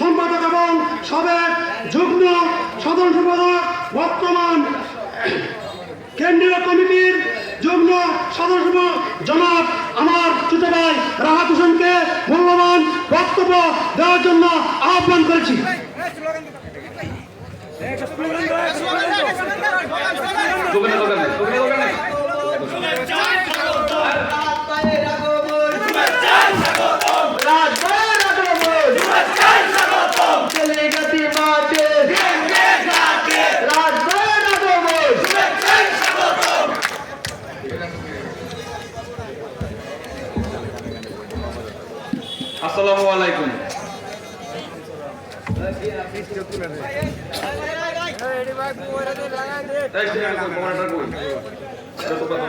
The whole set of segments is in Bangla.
সম্পাদক এবং সাবেক যুগ্ম সাধারণ সম্পাদক বর্তমান কেন্দ্রীয় কমিটির যুগ্ম সম্পাদক জনাব আমার ছোট ভাই রাহাত হোসেনকে মূল্যবান বক্তব্য দেওয়ার জন্য আহ্বান করেছি দোকানে দোকানে দোকানে দোকানে আসসালামু আলাইকুম তাই সে আমি কোমরটা কই এটা তো কথা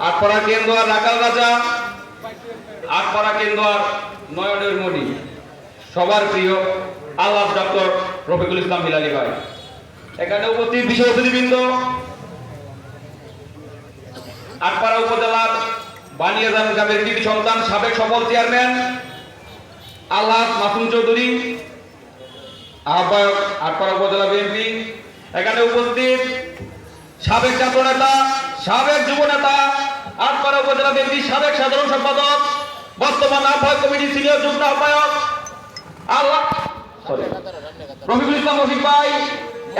আটপাড়া কেন্দ্র রাকাল রাজা, আটপাড়া কেন্দ্র নয়নের মণি। সবার প্রিয় আল্লাহ ডক্টর রফিকুল ইসলাম মিলালি ভাই। এখানে উপস্থিত বিশেষ অতিথিবৃন্দ। আটপাড়া উপজেলার বানিয়াজান গ্রামের কৃতি সন্তান, সাবেক সফল চেয়ারম্যান আল্লাহ মাসুম চৌধুরী, আহ্বায়ক আটপাড়া উপজেলা বিএনপি। এখানে উপস্থিত সাবেক ছাত্র নেতা সাবেক যুব নেতা আটপাড়া উপজেলা বিএনপি সাবেক সাধারণ সম্পাদক, বর্তমান আহ্বায়ক কমিটি সিনিয়র যুগ্ম আহ্বায়ক, আল্লাহ রফিকুল ইসলাম রফিক ভাই,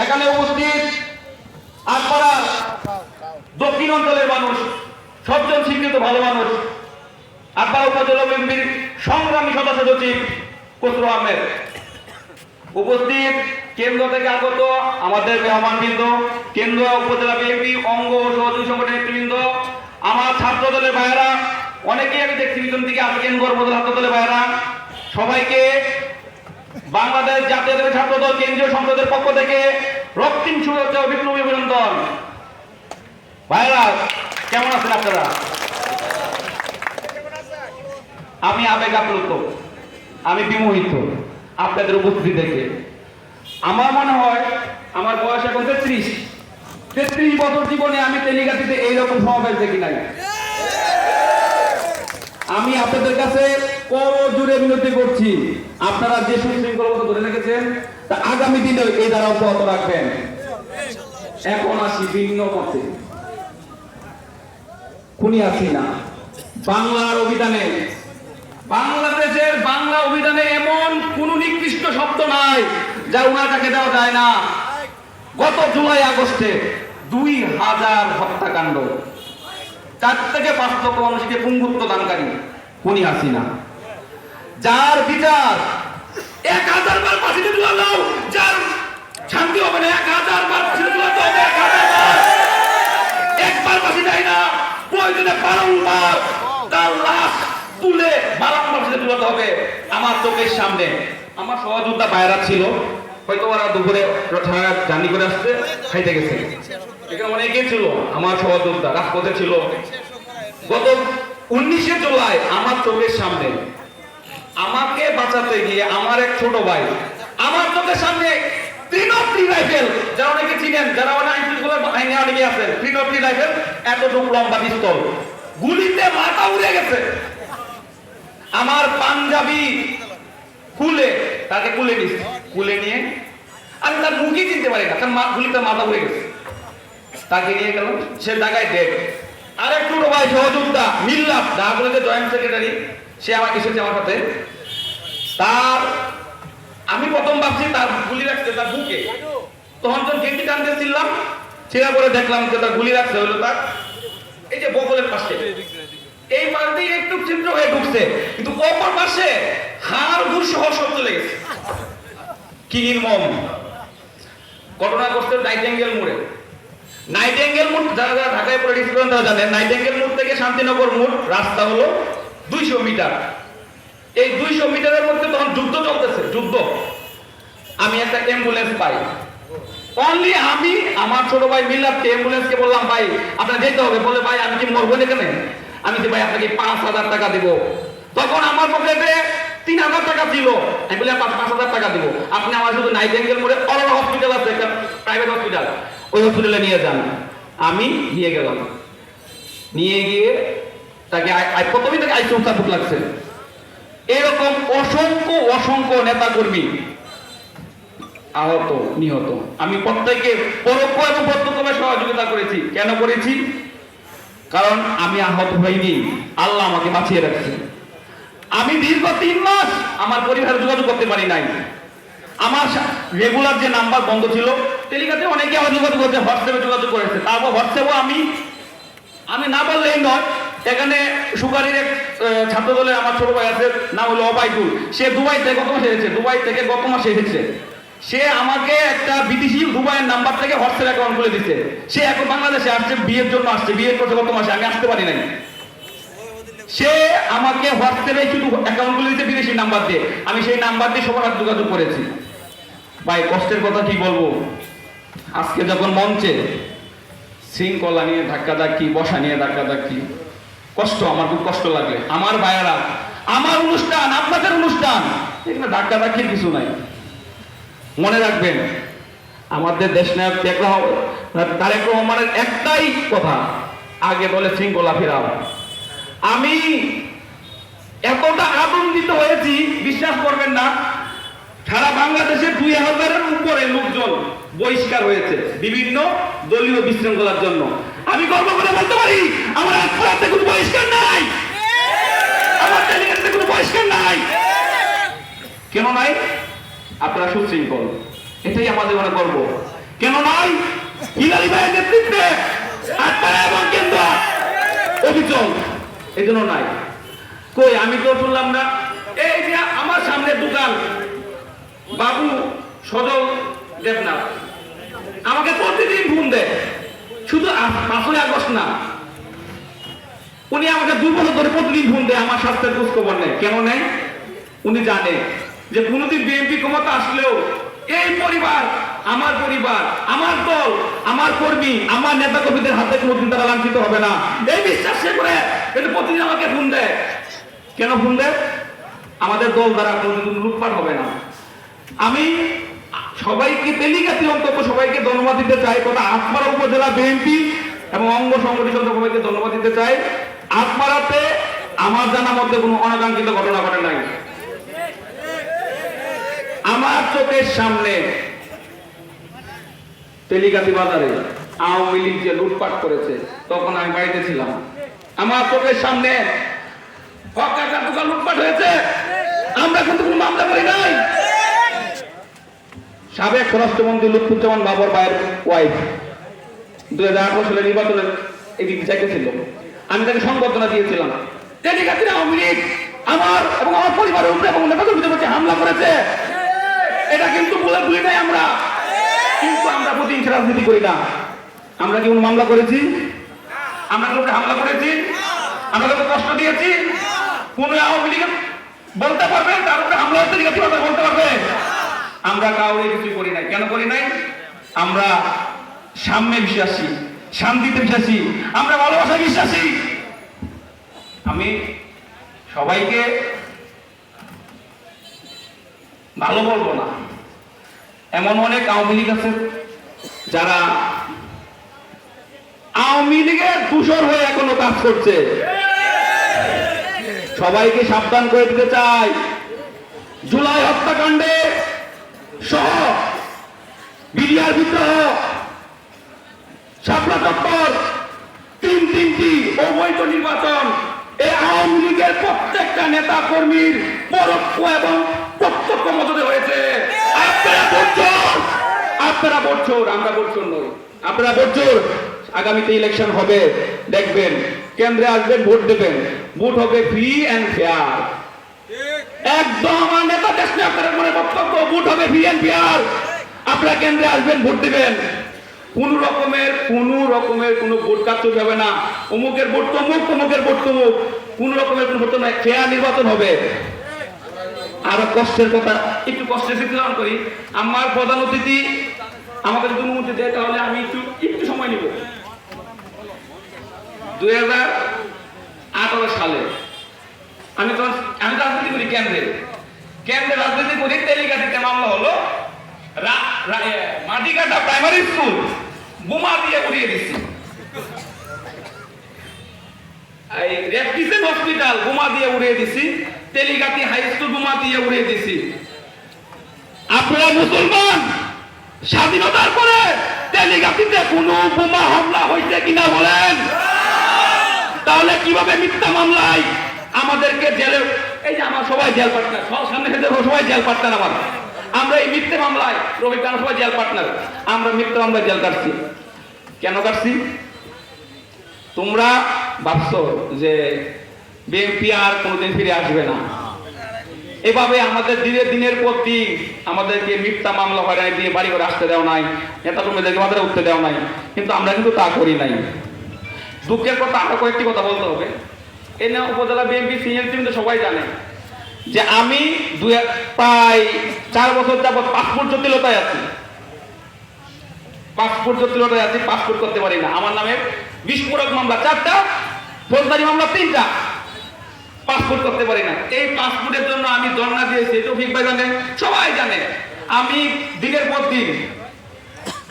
এখানে উপস্থিত আটপাড়ার দক্ষিণ অঞ্চলের মানুষ সজ্জন স্বীকৃত ভালো মানুষ, আটপাড়া উপজেলা বিএনপির সংগ্রামী সদস্য সচিব কসরু আহমেদ। উপস্থিত কেন্দ্র থেকে আগত আমাদের মেহমানবৃন্দ কেন্দ্র উপজেলা বিএনপি অঙ্গ ও সহযোগী সংগঠনের নেতৃবৃন্দ, আমার ছাত্র দলের ভাইয়েরা, অনেকেই আমি দেখছি পিছন দিকে আমি কেন্দ্র উপজেলা ছাত্র দলের ভাইয়েরা, সবাইকে বাংলাদেশ জাতীয় দলের ছাত্র দল, কেন্দ্রীয় সংসদের পক্ষ থেকে রক্তিম শুভেচ্ছা ও বিপ্লবী অভিনন্দন। ভাইরা কেমন আছেন আপনারা? আমি আবেগ আপ্লুত, আমি বিমোহিত। আপনাদের উপস্থিতি দেখে। আমার মনে হয় আমার বয়স এখন তেত্রিশ। তেত্রিশ বছর জীবনে আমি তেলিগাতিতে এইরকম সমাবেশ দেখি নাই? আমি আপনাদের কাছে জুড়ে বিনতি করছি। আপনারা যে সুশৃঙ্খলতা ধরে রেখেছেন, তা আগামী দিনে এই দ্বারা অব্যাহত রাখবেন। এখন আসি ভিন্ন মতে খুনি আসি না। বাংলার অভিধানে বাংলাদেশের বাংলা অভিধানে এমন কোন নিকৃষ্ট শব্দ নাই যা উনার কাছে দেওয়া যায় না। গত জুলাই আগস্টে দুই হাজার হত্যাকাণ্ড। চার থেকে পাঁচ লক্ষ মানুষকে পুঙ্গুত্ব দানকারী খুনি হাসিনা। যার বিচার এক হাজার বার ফাঁসিতে তুলা যার শান্তি হবে না, এক হাজার বার ফাঁসিতে তুলা দাও, এক একবার ফাঁসি দেয় না, প্রয়োজনে বারংবার তার লাশ তুলে ফাঁসিতে তুলাতে হবে। আমার চোখের সামনে। আমার সহযোদ্ধা বাইরা ছিল। হয়তো ওরা দুপুরে জার্নি করে আসতে খাইতে গেছে। এখানে অনেকেই ছিল, আমার সহযোদ্ধা, রাজপথে ছিল। গত উনিশে জুলাই আমার চোখের সামনে। আমাকে বাঁচাতে গিয়ে আমার এক ছোট ভাই, আমার চোখের সামনে ত্রিনপ্রি রাইফেল যারা অনেকে চিনেন, যারা অনেক আইনশৃঙ্খলা বাহিনী অনেকে আছেন ত্রিনপ্রি রাইফেল এতটুকু লম্বা পিস্তল। গুলিতে মাথা উড়ে গেছে। আমার পাঞ্জাবি খুলে, তাকে কুলে নিস কুলে নিয়ে আমি তার মুখই চিনতে পারি না, তার মা- তার মাথা হয়ে গেছে। তাকে নিয়ে গেল, সে জায়গায় দেখ আর একটু ভাই সহযোদ্ধা মিল্লাত ডাকগুলোতে জয়েন্ট সেক্রেটারি, সে আমার এসেছে আমার সাথে। তার, আমি প্রথম ভাবছি তার গুলি রাখছে তার বুকে। তখন যখন গেটটি টানতে ছিলাম, ছেড়া পরে দেখলাম যে তার গুলি রাখছে হলো তার। এই যে বগলের পাশে। এই পাশ দিয়ে একটু ছিদ্র হয়ে ঢুকছে। কিন্তু অপর পাশে হাড় ঘুর সহ সব চলে গেছে কি নির্মম। ঘটনা ঘটছে নাইটেঙ্গেল মোড়ে। নাইটেঙ্গেল মোড়, যারা যারা ঢাকায় পলিটিক্স করেন তারা জানেন নাইটেঙ্গেল মোড় থেকে শান্তিনগর মোড় রাস্তা হলো দুইশো মিটার। এই দুইশো মিটারের মধ্যে তখন যুদ্ধ চলতেছে, যুদ্ধ। আমি একটা অ্যাম্বুলেন্স পাই। অনলি আমি, আমার ছোট ভাই মিল্লাতকে অ্যাম্বুলেন্সকে বললাম, ভাই, আপনার যেতে হবে। বলে, ভাই, আমি কি মরবো এখানে? আমি যে ভাই আপনাকে পাঁচ হাজার টাকা দিব। তখন আমার পকেটে তিন হাজার টাকা ছিল, আমি বলি পাঁচ পাঁচ হাজার টাকা দিব। আপনি আমার শুধু নাইটেঙ্গেল মোড়ে অরোরা হসপিটাল আছে, একটা প্রাইভেট হসপিটাল ওই হসপিটালে নিয়ে যান। আমি নিয়ে গেলাম। নিয়ে গিয়ে তাকে প্রথমেই তাকে আইসিউ সাপোর্ট লাগছে। এরকম অসংখ্য অসংখ্য নেতা কর্মী আহত, নিহত। আমি প্রত্যেকে পরোক্ষ এবং প্রত্যক্ষভাবে সহযোগিতা করেছি। কেন করেছি? কারণ আমি আহত হইনি। আল্লাহ আমাকে বাঁচিয়ে রাখছে আমি দীর্ঘ তিন মাস আমার পরিবারে যোগাযোগ করতে পারি নাই। আমার রেগুলার যে নাম্বার বন্ধ ছিল টেলিকাতে অনেকে আমার যোগাযোগ করছে, হোয়াটসঅ্যাপে যোগাযোগ করেছে। তারপর হোয়াটসঅ্যাপও আমি আমি না বললেই নয়, এখানে সুগারের এক ছাত্র দলের আমার ছোট ভাই আছে, নাম হলো অবাইকুল সে দুবাই থেকে গত মাসে এসেছে, দুবাই থেকে গত মাসে এসেছে। সে আমাকে একটা বিদেশি দুবাইয়ের নাম্বার থেকে হোয়াটসঅ্যাপ অ্যাকাউন্ট খুলে দিচ্ছে সে এখন বাংলাদেশে আসছে, বিয়ের জন্য আসছে, বিয়ের করছে গত মাসে, আমি আসতে পারি নাই। সে আমাকে হোয়াটসঅ্যাপে শুধু অ্যাকাউন্ট খুলে দিচ্ছে বিদেশি নাম্বার দিয়ে। আমি সেই নাম্বার দিয়ে সবার সাথে যোগাযোগ করেছি। ভাই, কষ্টের কথা কি বলব? আজকে যখন মঞ্চে শৃঙ্খলা নিয়ে ধাক্কা ধাক্কি বসা নিয়ে ধাক্কা ধাক্কি কষ্ট, আমার খুব কষ্ট লাগে আমার ভাইয়েরা, আমার অনুষ্ঠান, আপনাদের অনুষ্ঠান, এখানে ধাক্কা ধাক্কির কিছু নাই। মনে রাখবেন, আমাদের দেশ নায়ক তারেক রহমান- তারেক রহমানের একটাই কথা, আগে বলে শৃঙ্খলা ফেরাও। আমি এতটা আনন্দিত হয়েছি, বিশ্বাস করবেন না, সারা বাংলাদেশে দুই হাজারের উপরে লোকজন বহিষ্কার হয়েছে, বিভিন্ন দলীয় বিশৃঙ্খলার জন্য। আমি গর্ব করে বলতে পারি, আমার আজকে কোনো বহিষ্কার নাই। আমার ডেলিগেটে কোনো বহিষ্কার নাই। কেন নাই? আপনারা সুশৃঙ্খল। এটাই আমাদের মনে গর্ব। কেন নাই হিলালি ভাইয়ের নেতৃত্বে এবং কেন্দ্র অভিযোগ। এই জন্য নাই। কই, আমি তো শুনলাম না। এই যে আমার সামনে দোকান, বাবু, সজল, দেবনাথ। আমাকে প্রতিদিন ফোন দেয়। শুধু পাঁচই আগস্ট না। উনি আমাকে দুই বছর ধরে প্রতিদিন ফোন দেয় আমার স্বাস্থ্যের খোঁজ খবর নেয়। কেন নেয়? উনি জানে। যে কোনোদিন বিএনপি ক্ষমতা আসলেও এই পরিবার, আমার পরিবার, আমার দল, আমার কর্মী, আমার নেতা কর্মীদের হাতে কোনোদিন তারা লাঞ্ছিত হবে না। এই বিশ্বাস সে করে কিন্তু প্রতিদিন আমাকে ফোন দেয়। কেন ফোন আমাদের দল দ্বারা কোনোদিন লুটপাট হবে না। আমি সবাইকে তেলিগাতি অন্তত সবাইকে ধন্যবাদ দিতে চাই। কথা আটপাড়া উপজেলা বিএনপি এবং অঙ্গ সংগঠিত সবাইকে ধন্যবাদ দিতে চাই। আটপাড়াতে আমার জানা মধ্যে কোনো অনাকাঙ্ক্ষিত ঘটনা ঘটে নাই। আমার চোখের সামনে তেলিগাতি বাজারে আওয়ামী লীগ যে লুটপাট করেছে, তখন আমি বাড়িতে ছিলাম। আমার চোখের সামনে লুটপাট হয়েছে। আমরা কিন্তু কোনো মামলা করি নাই। সাবেক স্বরাষ্ট্রমন্ত্রী লুৎফুজ্জামান বাবর ভাইয়ের ওয়াইফ দুই হাজার আঠারো সালে নির্বাচনের এটি চাইতেছিল। আমি তাকে সংবর্ধনা দিয়েছিলাম। টেলিগাতির আওয়ামী লীগ আমার এবং আমার পরিবারের উপরে এবং নেতা কর্মীদের উপরে হামলা করেছে এটা কিন্তু বলে ভুলি নাই আমরা। কিন্তু আমরা প্রতিহিংসা রাজনীতি করি না। আমরা কি কোনো মামলা করেছি? আমরা কাউকে হামলা করেছি? আমরা কাউকে কষ্ট দিয়েছি? কোন আওয়ামী লীগ বলতে পারবে? তার উপরে হামলা হচ্ছে, ঠিক কথা বলতে পারবে। আমরা কাউরে কিছু করি নাই। কেন করি নাই? আমরা সাম্যে বিশ্বাসী, শান্তিতে বিশ্বাসী, আমরা ভালোবাসায় বিশ্বাসী। আমি সবাইকে ভালো বলব না। এমন অনেক আওয়ামী লীগ আছে যারা আওয়ামী লীগের দূষর হয়ে এখনও কাজ করছে। সবাইকে সাবধান করে দিতে চাই। জুলাই হত্যাকাণ্ডে সহ বিডিআর বিদ্রোহ, শাপলা চত্বর, তিন তিনটি অবৈধ নির্বাচন এই আওয়ামী লীগের প্রত্যেকটা নেতা কর্মীর পরোক্ষ এবং প্রত্যক্ষ মদতে হয়েছে, আপনারা বলছর আপনারা বলছর আমরা বলছর নই। আপনারা বলছর আগামীতে ইলেকশন হবে, দেখবেন, কেন্দ্রে আসবেন, ভোট দেবেন। ভোট হবে ফ্রি অ্যান্ড ফেয়ার একদম আমার নেতা দেশ আপনার মনে বক্তব্য, ভোট হবে ফ্রি অ্যান্ড ফেয়ার আপনারা কেন্দ্রে আসবেন, ভোট দিবেন। কোন রকমের কোন রকমের কোনো ভোট কারচুপি হবে না। অমুকের ভোট তমুক, তমুকের ভোট তমুক। কোন রকমের কোনো ভোট নাই ফেয়ার নির্বাচন হবে। আরও কষ্টের কথা। একটু কষ্টের স্মৃতি করি। আমার প্রধান অতিথি আমাকে যদি অনুমতি দেয়, তাহলে আমি একটু একটু সময় নিব। দুই হাজার আঠারো সালে আমি তখন আমি রাজনীতি করি কেন্দ্রে। কেন্দ্রে রাজনীতি করি, তেলিগাতিতে মামলা হলো। মাটিকাটা প্রাইমারি স্কুল বোমা দিয়ে উড়িয়ে দিচ্ছি এই রেপটিসেন হসপিটাল বোমা দিয়ে উড়িয়ে দিছি। তেলিগাতি হাই স্কুল বোমা দিয়ে উড়িয়ে দিছি আপনারা মুসলমান, স্বাধীনতার পরে তেলিগাতিতে কোনো বোমা হামলা হয়েছে কিনা বলেন? তাহলে কীভাবে মিথ্যা মামলায় আমাদেরকে জেলে, এই যে আমার সবাই জেল পার্টনার সামনে দেখো, সবাই জেল পার্টনার আমার। আমরা এই মিথ্যে মামলায় রবি কারণ সবাই জেল পার্টনার, আমরা মিথ্যে মামলায় জেল কাটছি। কেন কাটছি? তোমরা ভাবছ যে বিএনপি আর কোনোদিন ফিরে আসবে না। এভাবে আমাদের দিনের দিনের পর দিন আমাদেরকে মিথ্যা মামলা হয় হয়রানি দিয়ে বাড়ি করে আসতে দেওয়া নাই নেতা কর্মীদেরকে মাথায় উঠতে দেওয়া নাই, কিন্তু আমরা কিন্তু তা করি নাই। দুঃখের কথা আরও কয়েকটি কথা বলতে হবে। এই নিয়ে উপজেলা বিএনপি সিনিয়র টিম তো সবাই জানে যে আমি দুই প্রায় চার বছর যাবৎ পাসপোর্ট জটিলতায় আছি। পাসপোর্ট জটিলতায় আছি, পাসপোর্ট করতে পারি না। আমার নামে বিস্ফোরক মামলা, চারটা, ফৌজদারি মামলা, তিনটা। পাসপোর্ট করতে পারি না। এই পাসপোর্টের জন্য আমি ধর্ণা দিয়েছি, তৌফিক ভাই জানে সবাই জানে। আমি দিনের পর দিন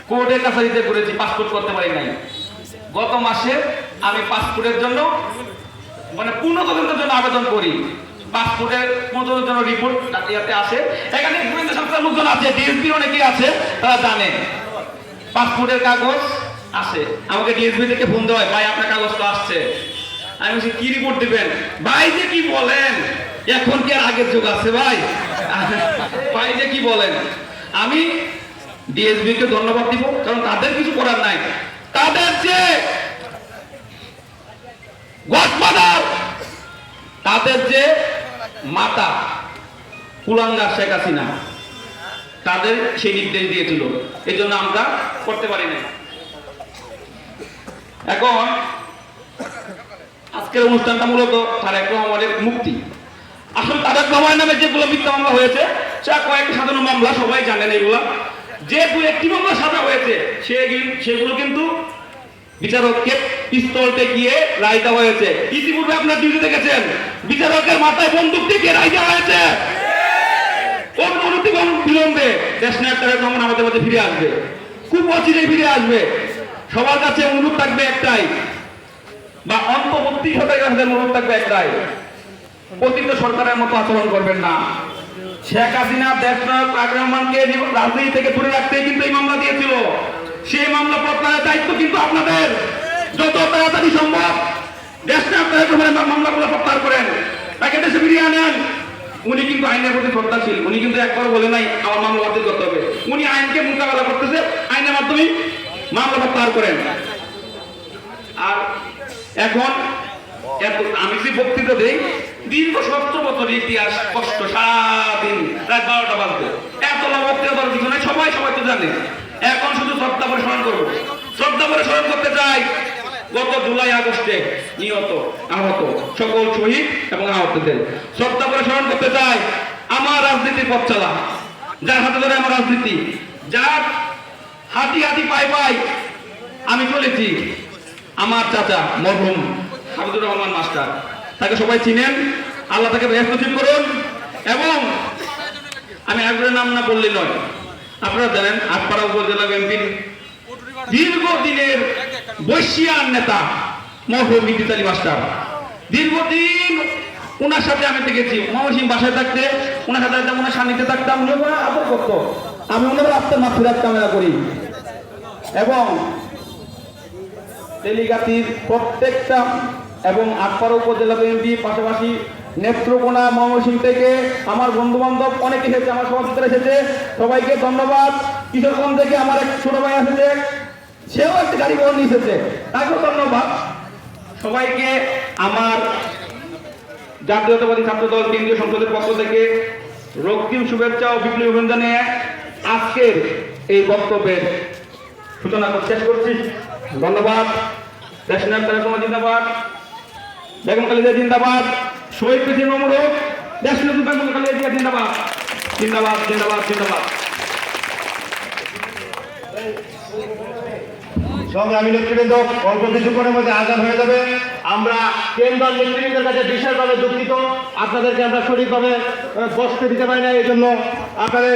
কোর্টের কাছারিতে করেছি পাসপোর্ট করতে পারি নাই। গত মাসে আমি পাসপোর্টের জন্য মানে পূর্ণ জন্য আবেদন করি। পাসপোর্টের পূর্ণ জন্য রিপোর্ট ইয়াতে আসে। এখানে গোয়েন্দা সংস্থার লোকজন আছে ডিএসপি অনেকে আছে, তারা জানে। পাসপোর্টের কাগজ আসে। আমাকে ডিএসপি থেকে ফোন দেওয়া হয়, ভাই, আপনার কাগজ তো আসছে। আমি বলছি, কি রিপোর্ট দিবেন? ভাই যে কি বলেন? এখন কি আর আগের যুগ আছে ভাই? ভাই যে কি বলেন? আমি ডিএসবি কে ধন্যবাদ দিব, কারণ তাদের কিছু করার নাই। তাদের যে গডফাদার, তাদের যে মাতা, কুলাঙ্গার শেখ হাসিনা, তাদের সেই নির্দেশ দিয়েছিল। এই জন্য আমরা করতে পারি না এখন আজকের অনুষ্ঠানটা মূলত তারেক রহমানের মুক্তি। আসলে তারেক রহমানের নামে যেগুলো মিথ্যা মামলা হয়েছে, সে কয়েকটি সাধারণ মামলা, সবাই জানেন এগুলো। যে দু একটি মামলা সাজা হয়েছে, সে সেগুলো কিন্তু বিচারককে পিস্তলতে গিয়ে রায় দেওয়া হয়েছে। ইতিপূর্বে আপনার ডিউটি দেখেছেন, বিচারকের মাথায় বন্দুক থেকে রায় দেওয়া হয়েছে। কোন অনতি বিলম্বে দেশ নায়ক তারেক আমাদের মধ্যে ফিরে আসবে। খুব অচিরেই ফিরে আসবে। সবার কাছে অনুরোধ থাকবে একটাই, বা অন্তর্বর্তী সরকারের অনুরোধ থাকবে একটাই। অতীত সরকারের মতো আচরণ করবেন না। শেখ হাসিনা দেশ নায়ক রাজনীতি থেকে দূরে রাখতে কিন্তু এই মামলা দিয়েছিল। সেই মামলা প্রত্যাহারের দায়িত্ব কিন্তু আপনাদের। যত তাড়াতাড়ি সম্ভব দেশ রহমানের মামলাগুলো প্রত্যাহার করেন। তাকে দেশে ফিরিয়ে আনেন। উনি কিন্তু আইনের প্রতি শ্রদ্ধাশীল। উনি কিন্তু একবার বলে নাই, আমার মামলা বাতিল করতে হবে। উনি আইনকে মোকাবেলা করতেছে, আইনের মাধ্যমে মামলা প্রত্যাহার করেন। আর এখন এত আমি যে বক্তৃতা দেই, দীর্ঘ সত্তর বছর ইতিহাস, কষ্ট, সারাদিন রাত বারোটা বাজবে। এত বক্তৃতা দেওয়ার কিছু নাই সবাই সবাই তো জানে। এখন শুধু শ্রদ্ধা করে স্মরণ করব। শ্রদ্ধা করে স্মরণ করতে চাই। গত জুলাই, আগস্টে নিহত, আহত সকল শহীদ এবং আহতদের। শ্রদ্ধা করে স্মরণ করতে চাই আমার রাজনীতির পথ চলা যার হাতে ধরে আমার রাজনীতি। যার হাতি হাতি পাই পাই আমি চলেছি। আমার চাচা মরহুম হামিদুর রহমান মাস্টার। তাকে সবাই চিনেন, আল্লাহ তাকে নসিব করুন, এবং আমি একজনের নাম না বললে নয়, আপনারা জানেন আটপাড়া উপজেলা বিএনপির দীর্ঘদিনের বৈশিয়ার নেতা ইদ্রিস আলী মাস্টার। দীর্ঘদিন ওনার সাথে আমি দেখেছি মহসিম বাসায় থাকতে ওনার সাথে ওনার সান্নিধ্যে থাকতাম আদর করতো। আমি ওনার রাস্তার মাতৃরাত কামনা করি। এবং তেলিগাতির প্রত্যেকটা এবং আটপাড়া উপজেলা বিএনপি পাশাপাশি নেত্রকোনা ময়মনসিংহ থেকে আমার বন্ধু বান্ধব অনেকে এসেছে, আমার সহযোগিতা এসেছে। সবাইকে ধন্যবাদ। কিশোরগঞ্জ থেকে আমার এক ছোট ভাই এসেছে, সেও একটা গাড়ি করে নিয়ে এসেছে। তাকেও ধন্যবাদ। সবাইকে আমার জাতীয়তাবাদী ছাত্র দল কেন্দ্রীয় সংসদের পক্ষ থেকে রক্তিম শুভেচ্ছা ও বিপ্লবী অভিযানে আজকের এই বক্তব্যের সূচনা শেষ করছি। ধন্যবাদ। তারেক রহমান জিন্দাবাদ। বেগম খালেদা জিন্দাবাদ। শহীদ দেশ নতুন বেঙ্গল খালেদা জিয়া জিন্দাবাদ। জিন্দাবাদ জিন্দাবাদ জিন্দাবাদ। সংগ্রামী নেতৃবৃন্দ, অল্প কিছুক্ষণের মধ্যে আজান হয়ে যাবে। আমরা কেন্দ্র নেতৃবৃন্দের কাছে বিশেষভাবে দুঃখিত। আপনাদেরকে আমরা সঠিকভাবে বসতে দিতে পারি না, এই জন্য আপনাদের